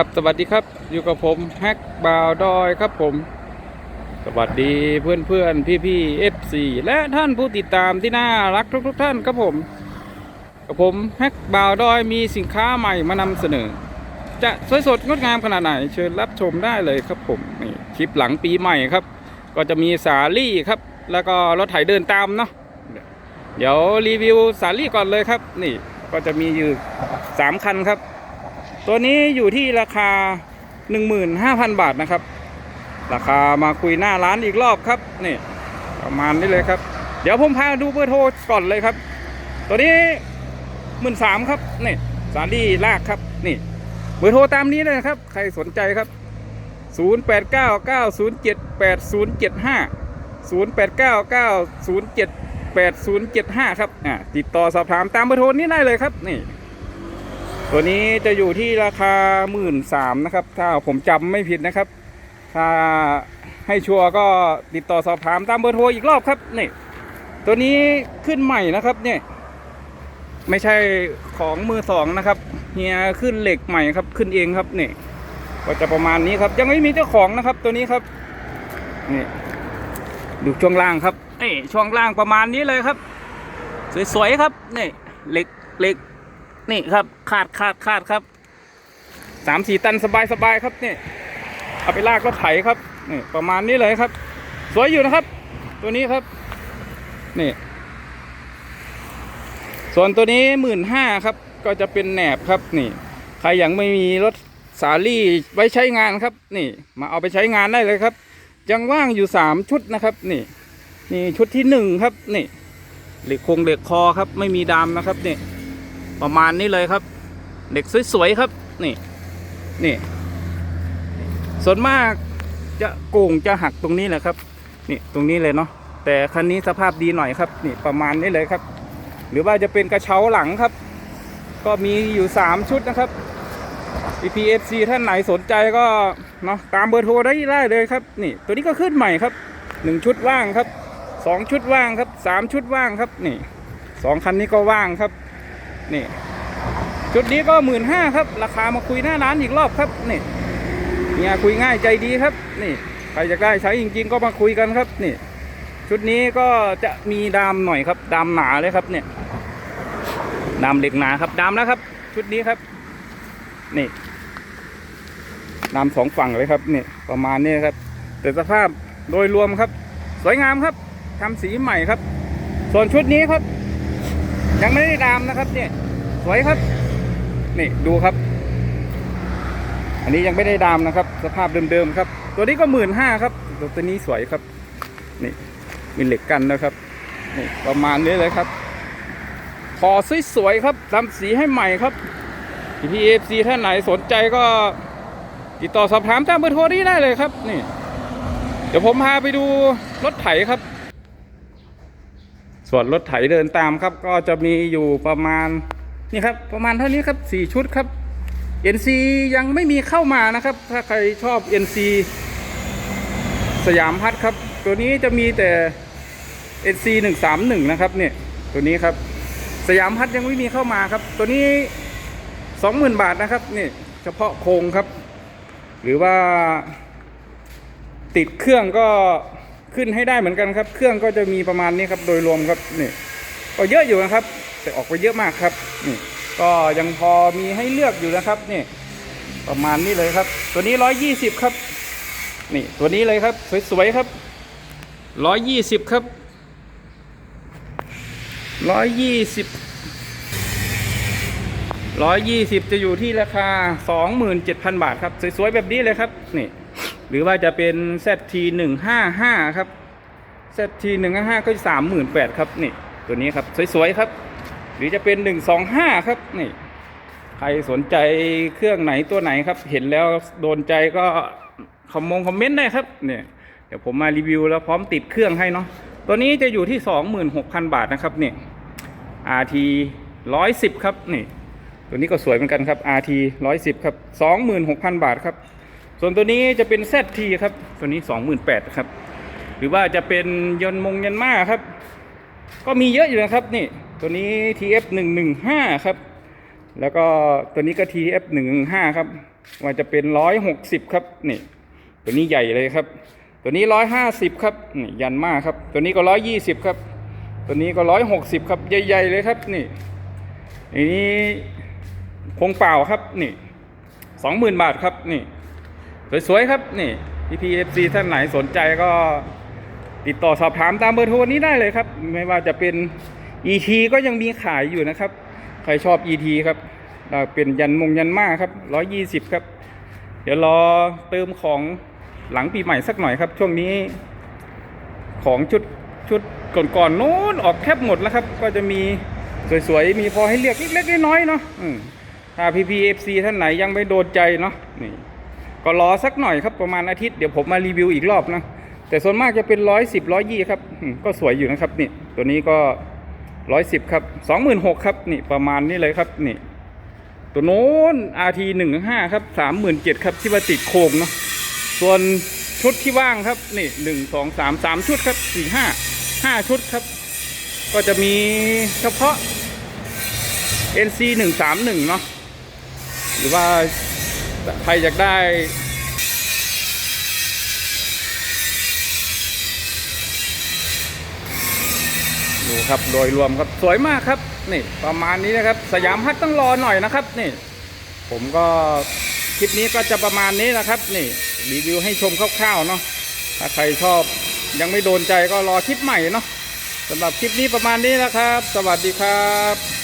ครับสวัสดีครับอยู่กับผมแฮกบาวดอยครับผม สวัสดีเพื่อนเพื่อนพี่พี่เอฟซีและท่านผู้ติดตามที่น่ารักทุกทุกท่านครับผมกับผมแฮกบาวดอยมีสินค้าใหม่มานำเสนอ จะสวยสดงดงามขนาดไหน เชิญรับชมได้เลยครับผมนี่คลิปหลังปีใหม่ครับ ก็จะมีสาลี่ครับ แล้วก็รถไถเดินตามเนาะเดี๋ยวรีวิวสาลี่ก่อนเลยครับ นี่ก็จะมีอยู่สามคันครับ ตัวนี้อยู่ที่ราคา 15,000 บาทนะครับ ราคามาคุยหน้าร้านอีกรอบครับนี่ประมาณนี้เลยครับ เดี๋ยวผมพาดูเบอร์โทรก่อนเลยครับ ตัวนี้หมื่นสามครับนี่สาลี่ลากครับนี่เบอร์โทรตามนี้เลยนะครับ ใครสนใจครับ 0 8 9 9 0 7 8 0 7 5 0 8 9 9 0 7 8 0 7 5 ครับอ่าติดต่อสอบถามตามเบอร์โทรนี้ได้เลยครับนี่ ตัวนี้จะอยู่ที่ราคาหมื่นสามนะครับ ถ้าผมจำไม่ผิดนะครับ ถ้าให้ชัวร์ก็ติดต่อสอบถามตามเบอร์โทรอีกรอบครับนี่ตัวนี้ขึ้นใหม่นะครับเนี่ยไม่ใช่ของมือสองนะครับเฮียขึ้นเหล็กใหม่ครับขึ้นเองครับนี่ก็จะประมาณนี้ครับ ยังไม่มีเจ้าของนะครับ ตัวนี้ครับนี่ดูช่วงล่างครับนี่ช่วงล่างประมาณนี้เลยครับ สวยๆครับนี่เหล็กเหล็ก นี่ครับขาดขาดขาดครับสามสี่ตันสบายสบายครับนี่เอาไปลากรถไถครับนี่ประมาณนี้เลยครับ สวยอยู่นะครับ ตัวนี้ครับ นี่ ส่วนตัวนี้หมื่นห้าครับ ก็จะเป็นแหนบครับนี่ ใครยังไม่มีรถสาลี่ไว้ใช้งานครับ นี่ มาเอาไปใช้งานได้เลยครับ ยังว่างอยู่สามชุดนะครับ นี่ นี่ชุดที่หนึ่งครับ นี่เหล็กโครงเหล็กคอครับ ไม่มีดามนะครับนี่ ประมาณนี้เลยครับ เด็กสวยๆครับ นี่นี่ ส่วนมากจะโก่งจะหักตรงนี้แหละครับ นี่ตรงนี้เลยเนาะแต่คันนี้สภาพดีหน่อยครับ นี่ประมาณนี้เลยครับ หรือว่าจะเป็นกระเช้าหลังครับ ก็มีอยู่ 3 ชุดนะครับ EPFC ท่านไหนสนใจก็เนาะตามเบอร์โทรได้ได้เลยครับ นี่ ตัวนี้ก็ขึ้นใหม่ครับ 1 ชุดว่างครับ 2 ชุดว่างครับ 3 ชุดว่างครับ นี่สองคันนี้ก็ว่างครับ นี่ ชุดนี้ก็หมื่นห้าครับ ราคามาคุยหน้าร้านอีกรอบครับนี่เนี่ยคุยง่ายใจดีครับ นี่ใครอยากได้ใช้จริง ๆ ก็มาคุยกันครับ นี่ ชุดนี้ก็จะมีดามหน่อยครับ ดามหนาเลยครับ เนี่ย ดามเหล็กหนาครับ ดามแล้วครับ ชุดนี้ครับ นี่ดามสองฝั่งเลยครับนี่ประมาณนี้ครับ แต่สภาพโดยรวมครับ สวยงามครับทำสีใหม่ครับ ส่วนชุดนี้ครับ ยังไม่ได้ดามนะครับเนี่ยสวยครับ นี่ดูครับ อันนี้ยังไม่ได้ดามนะครับ สภาพเดิมๆครับ ตัวนี้ก็หมื่นห้าครับตัวนี้สวยครับ นี่มีเหล็กกันนะครับนี่ประมาณนี้เลยครับขอสวยๆครับทำสีให้ใหม่ครับพี่เอฟซีท่านไหนสนใจก็ติดต่อสอบถามตามเบอร์โทรนี้ได้เลยครับ นี่ เดี๋ยวผมพาไปดูรถไถครับ ส่วนรถไถเดินตามครับ ก็จะมีอยู่ประมาณนี่ครับประมาณเท่านี้ครับสี่ชุดครับ NC ยังไม่มีเข้ามานะครับ ถ้าใครชอบ NC สยามพัฒนครับ ตัวนี้จะมีแต่ NC 131นะครับเนี่ยตัวนี้ครับ สยามพัฒน์ยังไม่มีเข้ามาครับ ตัวนี้ 20,000 บาทนะครับนี่เฉพาะโครงครับ หรือว่าติดเครื่องก็ ขึ้นให้ได้เหมือนกันครับ เครื่องก็จะมีประมาณนี้ครับโดยรวมครับนี่ก็เยอะอยู่นะครับ แต่ออกไปเยอะมากครับนี่ก็ยังพอมีให้เลือกอยู่นะครับนี่ประมาณนี้เลยครับ ตัวนี้ร้อยยี่สิบครับ นี่ตัวนี้เลยครับ สวยๆครับร้อยยี่สิบครับร้อยยี่สิบร้อยยี่สิบจะอยู่ที่ราคาสองหมื่นเจ็ดพันบาทครับ สวยๆแบบนี้เลยครับนี่ หรือว่าจะเป็น ZT 155ครับ ZT 155ก็สามหมื่นแปดครับนี่ตัวนี้ครับสวยๆครับ หรือจะเป็น 125 ครับนี่ใครสนใจเครื่องไหนตัวไหนครับ เห็นแล้วโดนใจก็คอมมงคอมเมนต์ได้ครับเนี่ยเดี๋ยวผมมารีวิวแล้วพร้อมติดเครื่องให้เนาะตัวนี้จะอยู่ที่ 26,000 บาทนะครับนี่ RT 110 ครับนี่ตัวนี้ก็สวยเหมือนกันครับ RT 110 ครับ 26,000 บาทครับ ส่วนตัวนี้จะเป็น ZT ครับ ตัวนี้ 28,000ครับ หรือว่าจะเป็นยนมงยันมาครับ ก็มีเยอะอยู่นะครับนี่ ตัวนี้ TF 115ครับ แล้วก็ตัวนี้ก็ TF 115ครับ ว่าจะเป็นร้อยหกสิบครับนี่ตัวนี้ใหญ่เลยครับ ตัวนี้ร้อยห้าสิบครับนี่ยันมาครับ ตัวนี้ก็ร้อยยี่สิบครับ ตัวนี้ก็ร้อยหกสิบครับใหญ่ๆเลยครับนี่อันนี้คงเปล่าครับนี่สองหมื่นบาทครับนี่ สวยๆครับนี่พี่พีเอฟซีท่านไหนสนใจก็ติดต่อสอบถามตามเบอร์โทรนี้ได้เลยครับ ไม่ว่าจะเป็น ET ก็ยังมีขายอยู่นะครับ ใครชอบ ET ครับเป็นยันมงยันมาครับร้อยยี่สิบครับ เดี๋ยวรอเติมของหลังปีใหม่สักหน่อยครับ ช่วงนี้ ของชุดชุดก่อนๆโน้นออกแทบหมดแล้วครับ ก็จะมีสวยๆ มีพอให้เลือกเล็กๆน้อยๆเนาะถ้าพีพีเอฟซีท่านไหนยังไม่โดนใจเนาะนี่ ก็รอสักหน่อยครับประมาณอาทิตย์เดี๋ยวผมมารีวิวอีกรอบนะแต่ส่วนมากจะเป็นร้อยสิบร้อยยี่ครับก็สวยอยู่นะครับนี่ตัวนี้ก็ร้อยสิบครับสองหมื่นหกครับนี่ประมาณนี้เลยครับนี่ตัวโน้น RT หนึ่งห้าครับสามหมื่นเจ็ดครับที่ว่าติดโครงเนาะส่วนชุดที่ว่างครับนี่หนึ่งสองสามสามชุดครับสี่ห้าห้าชุดครับ ก็จะมีเฉพาะ NC หนึ่งสามหนึ่งเนาะหรือว่า ใครอยากได้ดูครับโดยรวมครับสวยมากครับนี่ประมาณนี้นะครับ สยามฮัทต้องรอหน่อยนะครับนี่ผมก็คลิปนี้ก็จะประมาณนี้นะครับ นี่รีวิวให้ชมคร่าวๆเนาะถ้าใครชอบยังไม่โดนใจก็รอคลิปใหม่เนาะสำหรับคลิปนี้ประมาณนี้นะครับ สวัสดีครับ